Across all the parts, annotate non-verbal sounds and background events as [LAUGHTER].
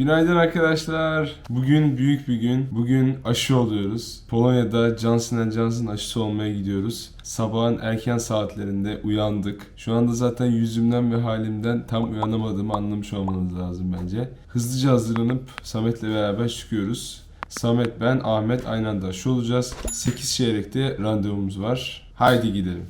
Günaydın arkadaşlar. Bugün büyük bir gün. Bugün aşı oluyoruz. Polonya'da Johnson Johnson aşısı olmaya gidiyoruz. Sabahın erken saatlerinde uyandık. Şu anda zaten yüzümden ve halimden tam uyanamadığımı anlamış olmanız lazım bence. Hızlıca hazırlanıp Samet'le beraber çıkıyoruz. Samet, ben, Ahmet aynı anda aşı olacağız. 8 çeyrekte randevumuz var. Haydi gidelim.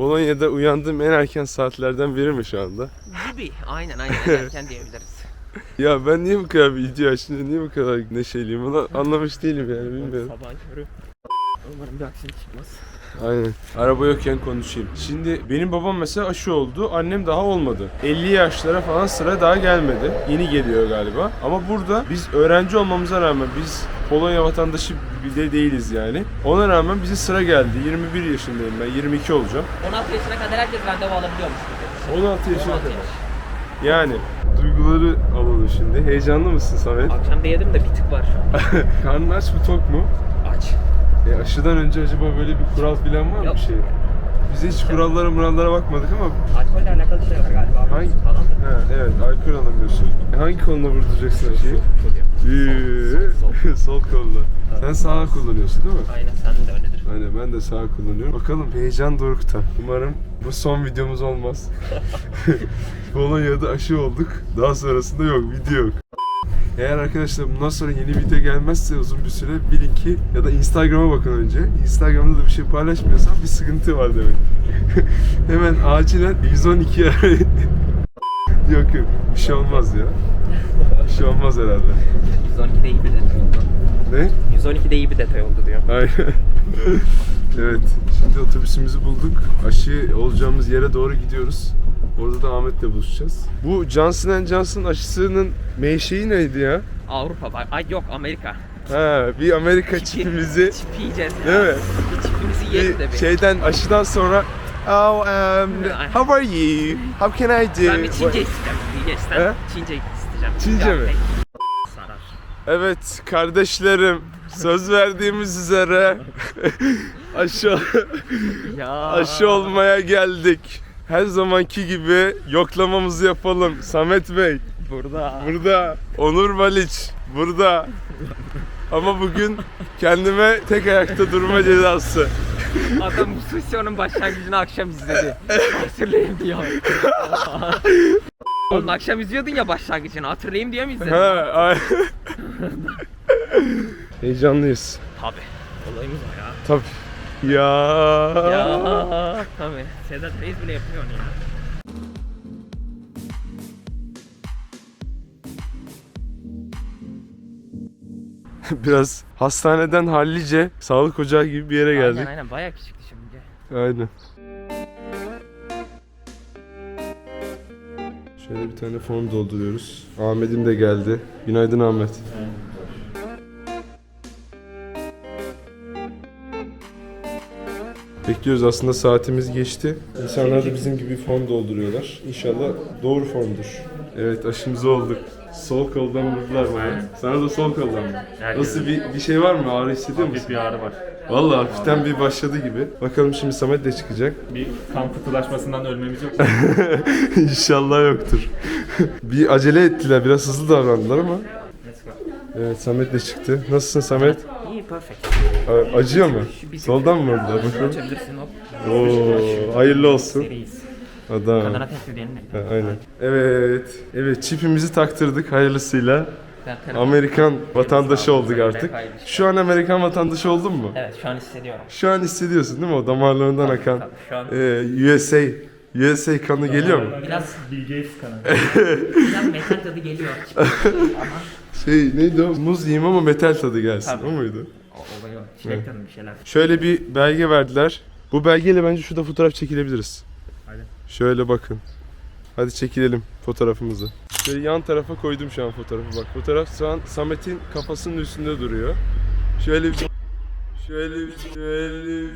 Polonya'da uyandığım en erken saatlerden biri mi şu anda? Gibi. Aynen aynen erken diyebiliriz. [LAUGHS] Ya ben niye bu kadar video açınca niye bu kadar neşeliyim onu anlamış değilim yani bilmiyorum. Sabahın körü. Umarım bir aksilik çıkmaz. Aynen. Araba yokken konuşayım. Şimdi benim babam mesela aşı oldu, annem daha olmadı. 50 yaşlara falan sıra daha gelmedi. Yeni geliyor galiba. Ama burada biz öğrenci olmamıza rağmen biz Polonya vatandaşı bile değiliz yani. Ona rağmen bize sıra geldi. 21 yaşındayım ben, 22 olacağım. 16 yaşına kadar herkes randevu alabiliyormuş gibi. 16 yaşına 16 kadar. yaş. Yani duyguları alalım şimdi. Heyecanlı mısın Samet? Akşam da yedim de bir tık var şu [LAUGHS] an. Karnın aç mı tok mu? Aşıdan önce acaba böyle bir kural falan var mı Yok. bir şey? Biz hiç kurallara murallara bakmadık ama Alkolle alakalı şey var galiba. Hangi? Falan da. ha, evet alkol alamıyorsun. E, hangi koluna vurduracaksın aşıyı? Üüüü, Sol koluna. [LAUGHS] Sen sağ kullanıyorsun değil mi? Aynen sen de öyledir. Aynen ben de sağ kullanıyorum. Bakalım heyecan dorukta. Umarım bu son videomuz olmaz. [LAUGHS] [LAUGHS] Polonya'da aşı olduk. Daha sonrasında yok, video yok. Eğer arkadaşlar bundan sonra yeni video gelmezse uzun bir süre bilin ki ya da Instagram'a bakın önce. Instagram'da da bir şey paylaşmıyorsam bir sıkıntı var demek. [LAUGHS] Hemen acilen 112 arayın. [LAUGHS] yok yok bir şey olmaz ya. Bir şey olmaz herhalde. 112'de iyi bir detay oldu. Ne? 112'de iyi bir detay oldu diyor. Aynen. [LAUGHS] evet. Şimdi otobüsümüzü bulduk. Aşı olacağımız yere doğru gidiyoruz. Orada da Ahmet'le buluşacağız. Bu Johnson Johnson aşısının menşei neydi ya? Avrupa bak. Ay yok Amerika. Ha, bir Amerika çipimizi Çip yiyeceğiz ya. Değil mi? Bir çipimizi yiyelim de bir şeyden aşıdan sonra Oh, um, how are you? How can I do? Ben bir Çince isteyeceğim. He? Çince isteyeceğim. Çince mi? Sarar. Evet kardeşlerim söz verdiğimiz üzere [LAUGHS] aşı Ya. aşı olmaya geldik. Her zamanki gibi yoklamamızı yapalım. Samet Bey Burada. burada. Onur Baliç burada. Ama bugün kendime tek ayakta durma cezası. Adam bu misyonun başlangıcını akşam izledi. [LAUGHS] Hatırlayayım diyor. Oğlum akşam izliyordun ya başlangıcını hatırlayayım diye mi izledin? Ay- Heyecanlıyız. Tabi. Olayımız o ya. Tabii. Ya. Ya tabi. Sedat Reis bile yapıyor onu ya. [LAUGHS] Biraz hastaneden hallice sağlık ocağı gibi bir yere geldik. Aynen aynen bayağı küçüktü şimdi. Aynen. Şöyle bir tane form dolduruyoruz. Ahmet'im de geldi. Günaydın Ahmet. Bekliyoruz aslında saatimiz geçti. İnsanlar da bizim gibi form dolduruyorlar. İnşallah doğru formdur. Evet aşımızı olduk. Sol koldan vurdular bana. Sana da sol koldan mı? Nasıl bir, bir şey var mı? Ağrı hissediyor musun? bir ağrı var. Vallahi hafiften bir başladı gibi. Bakalım şimdi Samet de çıkacak. [LAUGHS] Bir kan pıhtılaşmasından ölmemiz yok. İnşallah yoktur. [LAUGHS] bir acele ettiler, biraz hızlı davrandılar ama. Evet Samet de çıktı. Nasılsın Samet? İyi perfect. A- Acıyor mu? Soldan mı vurdular? Bakalım. Açabilirsin hop. Oo, hayırlı olsun. Seriyiz. Adam. Kadına tek diyelim de. Ha, aynen. Evet. Evet çipimizi taktırdık hayırlısıyla. Zaten Amerikan vatandaşı olduk artık. Şu an Amerikan vatandaşı oldun mu? Evet şu an hissediyorum. Şu an hissediyorsun değil mi o damarlarından akan Tabii şu an e, USA USA kanı geliyor mu? biraz Bill Gates kanalı. [LAUGHS] biraz metal tadı geliyor. Ama [LAUGHS] Şey neydi o? Muz yiyeyim ama metal tadı gelsin. Tabii. O muydu? o olay o. Çilek tadı bir şeyler. Şöyle bir belge verdiler. Bu belgeyle bence şurada fotoğraf çekilebiliriz. Hadi. Şöyle bakın. Hadi çekilelim fotoğrafımızı. Şöyle yan tarafa koydum şu an fotoğrafı. Bak fotoğraf şu an Samet'in kafasının üstünde duruyor. Şöyle bir şöyle bir şöyle bir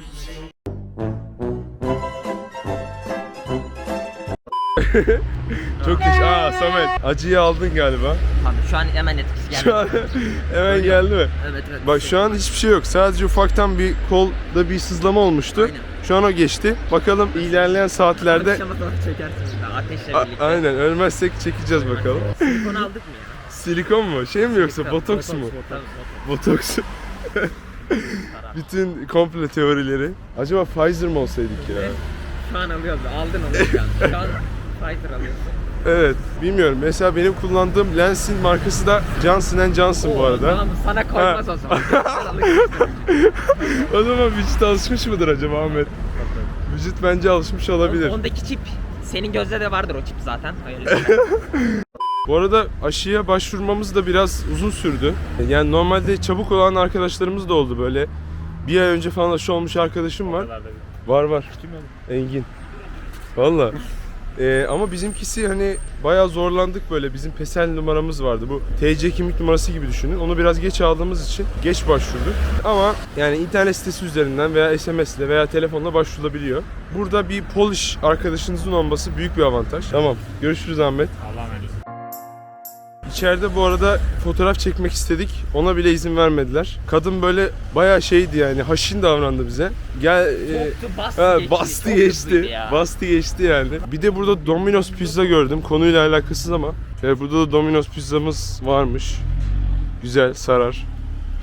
[LAUGHS] Çok teşekkür Aa Samet acıyı aldın galiba. Tamam şu an hemen etkisi geldi. Şu an [LAUGHS] hemen geldi mi? Evet evet. Bak şu an hiçbir şey yok. Sadece ufaktan bir kolda bir sızlama olmuştu. Aynen. Şu an o geçti. Bakalım ilerleyen saatlerde Akşama doğru çekersiniz de ateşle A- birlikte. aynen ölmezsek çekeceğiz bakalım. Silikon aldık mı ya? Silikon mu? Şey mi yoksa botoks mu? Tabii, Botoks. [LAUGHS] Bütün komple teorileri. Acaba Pfizer mı olsaydık ya? Şu an alıyoruz. Aldın onu şu an. Şu an Pfizer alıyorsun. Evet, bilmiyorum. Mesela benim kullandığım lensin markası da Johnson Johnson bu Oo, arada. Tamam sana koymaz Ha. o zaman. [LAUGHS] O zaman vücut alışmış mıdır acaba Ahmet? Vücut bence alışmış olabilir. Ondaki çip senin gözde de vardır o çip zaten. Öyle. [LAUGHS] Bu arada aşıya başvurmamız da biraz uzun sürdü. Yani normalde çabuk olan arkadaşlarımız da oldu böyle. Bir ay önce falan aşı olmuş arkadaşım var. Var var. Engin. Valla. Ee, ama bizimkisi hani bayağı zorlandık böyle. Bizim pesel numaramız vardı. Bu TC kimlik numarası gibi düşünün. Onu biraz geç aldığımız için geç başvurduk. Ama yani internet sitesi üzerinden veya SMS ile veya telefonla başvurulabiliyor. Burada bir Polish arkadaşınızın olması büyük bir avantaj. Tamam. Görüşürüz Ahmet. Allah'a emanet. İçeride bu arada fotoğraf çekmek istedik. Ona bile izin vermediler. Kadın böyle bayağı şeydi yani haşin davrandı bize. Gel e, bastı ha, geçti. bastı Çok geçti. ya. Bastı geçti yani. Bir de burada Domino's pizza gördüm. Konuyla alakasız ama. Evet, burada da Domino's pizzamız varmış. Güzel, sarar.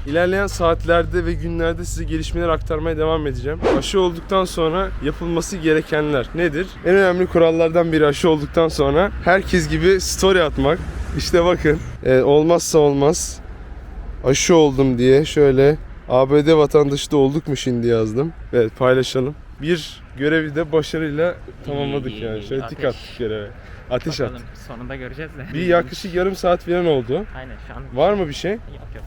İlerleyen saatlerde ve günlerde size gelişmeler aktarmaya devam edeceğim. Aşı olduktan sonra yapılması gerekenler nedir? En önemli kurallardan biri aşı olduktan sonra herkes gibi story atmak. İşte bakın e, olmazsa olmaz aşı oldum diye şöyle ABD vatandaşı da olduk mu şimdi yazdım. Evet paylaşalım. Bir görevi de başarıyla tamamladık iyi, yani. Şöyle tik Ateş. attık göreve. Ateş at. Bakalım, Sonunda göreceğiz de. Bir yaklaşık yarım saat falan oldu. Aynen şu an. Var mı bir şey? Yok yok.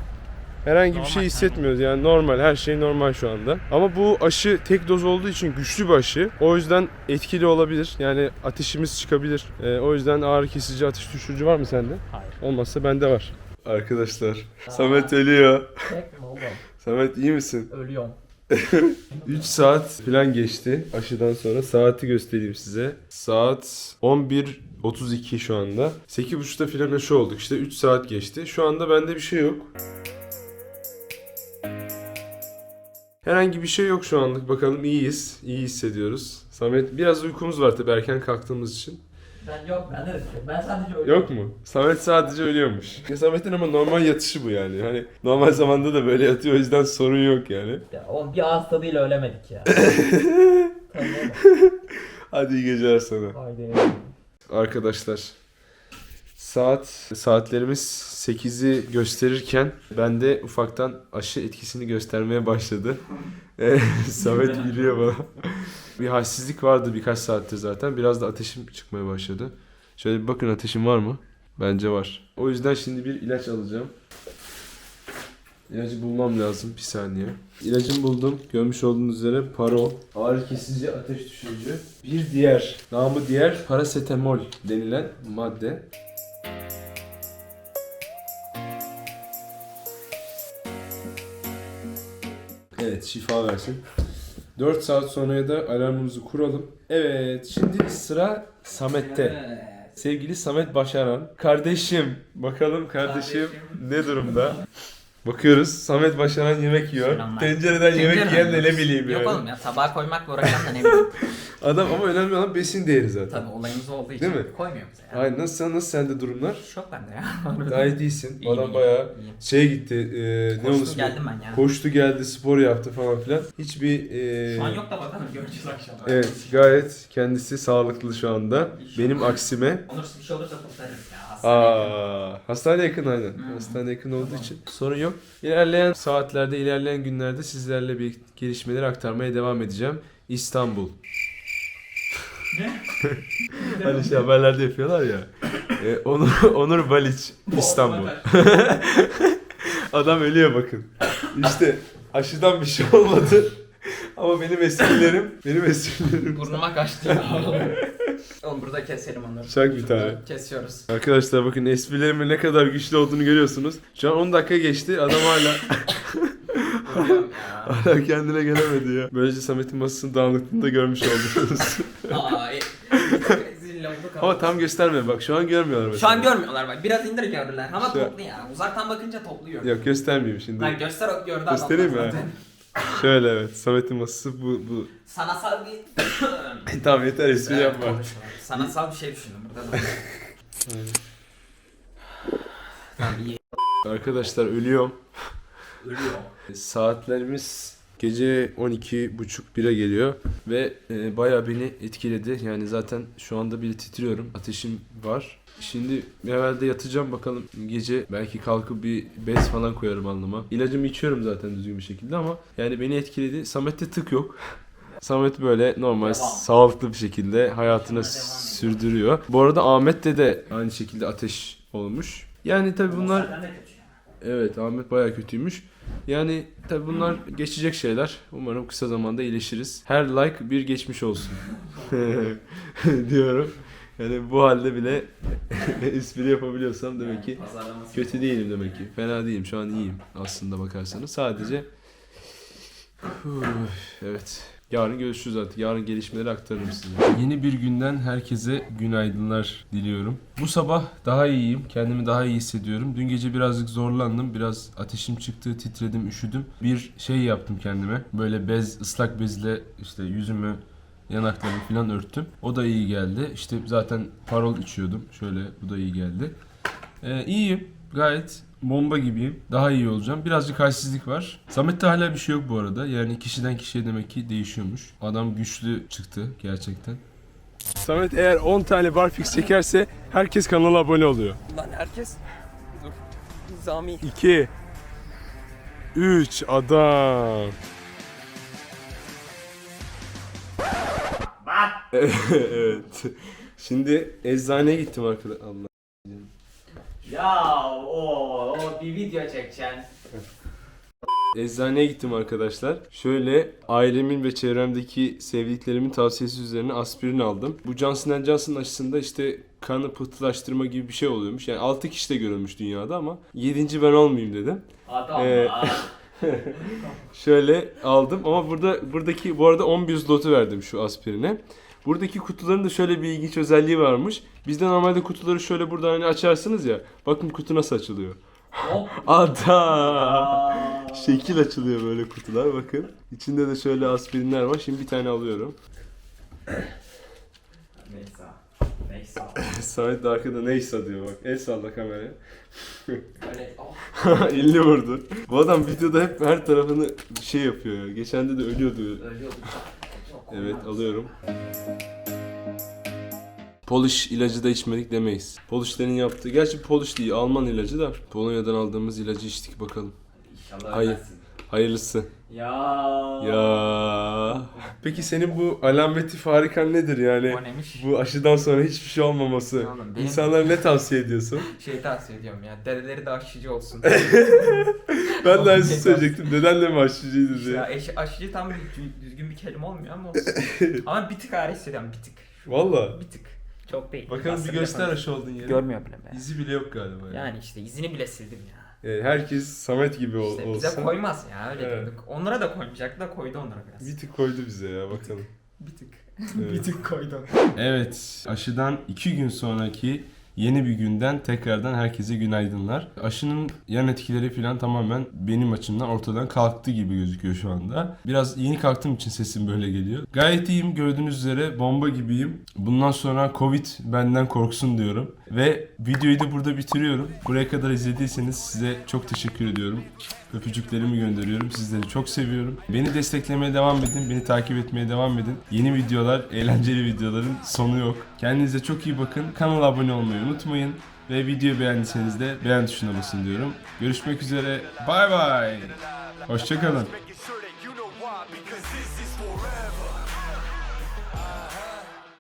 Herhangi bir şey hissetmiyoruz yani normal her şey normal şu anda. Ama bu aşı tek doz olduğu için güçlü bir aşı. O yüzden etkili olabilir. Yani ateşimiz çıkabilir. Ee, o yüzden ağrı kesici ateş düşürücü var mı sende? Hayır. Olmazsa bende var. Arkadaşlar Samet ölüyor. Tek mi oğlum? Samet iyi misin? Ölüyorum. [LAUGHS] 3 saat falan geçti aşıdan sonra. Saati göstereyim size. Saat 11.32 şu anda. 8.30'da falan aşı olduk. İşte 3 saat geçti. Şu anda bende bir şey yok. Herhangi bir şey yok şu anlık. Bakalım iyiyiz. İyi hissediyoruz. Samet biraz uykumuz var tabii erken kalktığımız için. Ben yok ben de Ben sadece ölüyorum. Yok mu? Samet sadece ölüyormuş. Ya Samet'in ama normal yatışı bu yani. Hani normal zamanda da böyle yatıyor o yüzden sorun yok yani. Ya, oğlum bir ağız tadıyla ölemedik ya. [LAUGHS] Hadi iyi geceler sana. Haydi. Arkadaşlar saat saatlerimiz 8'i gösterirken bende ufaktan aşı etkisini göstermeye başladı. [LAUGHS] Eh, Samet gülüyor bana. Bir halsizlik vardı birkaç saattir zaten. Biraz da ateşim çıkmaya başladı. Şöyle bir bakın ateşim var mı? Bence var. O yüzden şimdi bir ilaç alacağım. İlacı bulmam lazım. Bir saniye. İlacımı buldum. Görmüş olduğunuz üzere Parol. Ağrı kesici, ateş düşürücü. Bir diğer, namı diğer parasetamol denilen madde. Evet, şifa versin. 4 saat sonraya da alarmımızı kuralım. Evet, şimdi sıra Samet'te. Sevgili Samet Başaran. Kardeşim, bakalım kardeşim, ne durumda? Bakıyoruz Samet Başaran yemek yiyor. Selamlar. Tencereden yemek yiyen de ne bileyim Yok yani. oğlum ya tabağa koymakla uğraşan da ne bileyim. [LAUGHS] Adam ama önemli olan besin değeri zaten. Tabii olayımız olduğu için Değil mi? koymuyor bize ya. Ay nasıl nasıl sende durumlar? Şok bende ya. [LAUGHS] Gayet iyisin. İyiyim, Adam iyiyim, bayağı iyiyim. şeye gitti. E, ne Koştum olursa geldim ben ya. Koştu geldi, spor yaptı falan filan. Hiçbir e, Şu an yok da bakalım göreceğiz akşam. Evet, gayet kendisi sağlıklı şu anda. Benim aksime. Onursuz bir şey olursa kurtarırız ya. Aa, hastane yakın aynen. Hastane yakın olduğu için sorun yok. İlerleyen saatlerde, ilerleyen günlerde sizlerle bir gelişmeleri aktarmaya devam edeceğim. İstanbul. Ne? [LAUGHS] hani şey haberlerde yapıyorlar ya. E, Onur, Onur Baliç, İstanbul. [LAUGHS] Adam ölüyor bakın. İşte aşıdan bir şey olmadı. Ama benim esprilerim, benim esprilerim. Burnuma kaçtı ya. [LAUGHS] Oğlum burada keselim onları. Çak bir tane. Kesiyoruz. Arkadaşlar bakın esprilerimin ne kadar güçlü olduğunu görüyorsunuz. Şu an 10 dakika geçti. Adam hala. Hala kendine gelemedi ya. Böylece Samet'in masasının dağınıklığını da görmüş oldunuz. [LAUGHS] Ay. Zil. Ama tam gösterme bak şu an görmüyorlar mesela. Şu an görmüyorlar bak. Biraz indir gördüler ama Şu- toplu ya. Uzaktan bakınca topluyor. Yok göstermeyeyim şimdi. Lan göster o gördü adamlar Göstereyim mi? zaten. [LAUGHS] Şöyle evet Samet'in masası bu bu. Sanatsal bir... [LAUGHS] tamam yeter espri Evet, yapma. konuşma. Sanatsal bir şey düşündüm burada da. Tamam iyi. Arkadaşlar ölüyorum. Ölüyor. Saatlerimiz gece 12.30-1'e geliyor ve e, bayağı beni etkiledi. Yani zaten şu anda bile titriyorum. Ateşim var. Şimdi evvelde yatacağım bakalım gece belki kalkıp bir bez falan koyarım alnıma. İlacımı içiyorum zaten düzgün bir şekilde ama yani beni etkiledi. Samet'te tık yok. [LAUGHS] Samet böyle normal Devam. sağlıklı bir şekilde hayatını sürdürüyor. Bu arada Ahmet'te de aynı şekilde ateş olmuş. Yani tabii bunlar Senden de kötü ya. Evet Ahmet bayağı kötüymüş. Yani tabi bunlar geçecek şeyler. Umarım kısa zamanda iyileşiriz. Her like bir geçmiş olsun. [LAUGHS] diyorum. Yani bu halde bile [LAUGHS] espri yapabiliyorsam demek ki kötü değilim demek ki. Fena değilim. Şu an iyiyim aslında bakarsanız. Sadece evet. Yarın görüşürüz artık. Yarın gelişmeleri aktarırım size. Yeni bir günden herkese günaydınlar diliyorum. Bu sabah daha iyiyim. Kendimi daha iyi hissediyorum. Dün gece birazcık zorlandım. Biraz ateşim çıktı, titredim, üşüdüm. Bir şey yaptım kendime. Böyle bez, ıslak bezle işte yüzümü, yanaklarımı falan örttüm. O da iyi geldi. İşte zaten parol içiyordum. Şöyle bu da iyi geldi. Ee, iyiyim. Gayet bomba gibiyim. Daha iyi olacağım. Birazcık halsizlik var. Samet'te hala bir şey yok bu arada. Yani kişiden kişiye demek ki değişiyormuş. Adam güçlü çıktı gerçekten. Samet eğer 10 tane barfix çekerse herkes kanala abone oluyor. Lan herkes... Dur. Nizami. 2 3 adam. [LAUGHS] evet. Şimdi eczaneye gittim arkadaşlar. Allah. Ya o, o bir video çekeceksin. Eczaneye gittim arkadaşlar. Şöyle ailemin ve çevremdeki sevdiklerimin tavsiyesi üzerine aspirin aldım. Bu Johnson Johnson aşısında işte kanı pıhtılaştırma gibi bir şey oluyormuş. Yani 6 kişi de görülmüş dünyada ama 7. ben olmayayım dedim. Adam Ee, lan. [LAUGHS] Şöyle aldım ama burada buradaki bu arada 11 slotu verdim şu aspirine. Buradaki kutuların da şöyle bir ilginç özelliği varmış. Bizde normalde kutuları şöyle buradan hani açarsınız ya. Bakın kutu nasıl açılıyor. [LAUGHS] Ada. Şekil açılıyor böyle kutular bakın. İçinde de şöyle aspirinler var. Şimdi bir tane alıyorum. Neyse. Neyse. [LAUGHS] Samet de arkada neyse diyor bak. El salla kameraya. Öyle. [LAUGHS] Oh. Elini vurdu. Bu adam videoda hep her tarafını şey yapıyor ya. Geçen de de ölüyordu. Ölüyordum. Evet alıyorum. Polish ilacı da içmedik demeyiz. Polishlerin yaptığı, gerçi Polish değil Alman ilacı da Polonya'dan aldığımız ilacı içtik bakalım. İnşallah Hayır. ölmezsin. Hayırlısı. Ya. Ya. Peki senin bu alameti farikan nedir yani? O neymiş? Bu aşıdan sonra hiçbir şey olmaması. Oğlum benim- İnsanlara ne tavsiye ediyorsun? [LAUGHS] Şey tavsiye ediyorum ya. Dedeleri de aşıcı olsun. [LAUGHS] ben de aynısını söyleyecektim. Neden de mi aşıcıydı diye. ya eş, aşıcı tam bir dü- düzgün bir kelime olmuyor ama [LAUGHS] ama bir tık ağrı hissediyorum bir tık. Valla. Bir tık. Çok değil. Bakalım bir Aslında göster aşı olduğun yeri. Görmüyor bile be. İzi bile yok galiba. Yani. Yani işte izini bile sildim ya. Yani herkes Samet gibi ol, İşte olsa. bize koymaz ya öyle Evet. diyorduk. Onlara da koymayacak da koydu onlara biraz. Bir tık koydu bize ya bakalım. Bir tık. Evet. [LAUGHS] bir tık koydu. Evet, aşıdan iki gün sonraki yeni bir günden tekrardan herkese günaydınlar. Aşının yan etkileri falan tamamen benim açımdan ortadan kalktı gibi gözüküyor şu anda. Biraz yeni kalktığım için sesim böyle geliyor. Gayet iyiyim gördüğünüz üzere bomba gibiyim. Bundan sonra Covid benden korksun diyorum. Ve videoyu da burada bitiriyorum. Buraya kadar izlediyseniz size çok teşekkür ediyorum. Öpücüklerimi gönderiyorum. Sizleri çok seviyorum. Beni desteklemeye devam edin. Beni takip etmeye devam edin. Yeni videolar, eğlenceli videoların sonu yok. Kendinize çok iyi bakın. Kanala abone olmayı unutmayın. Ve videoyu beğendiyseniz de beğen tuşuna basın diyorum. Görüşmek üzere. Bay bay. Hoşçakalın.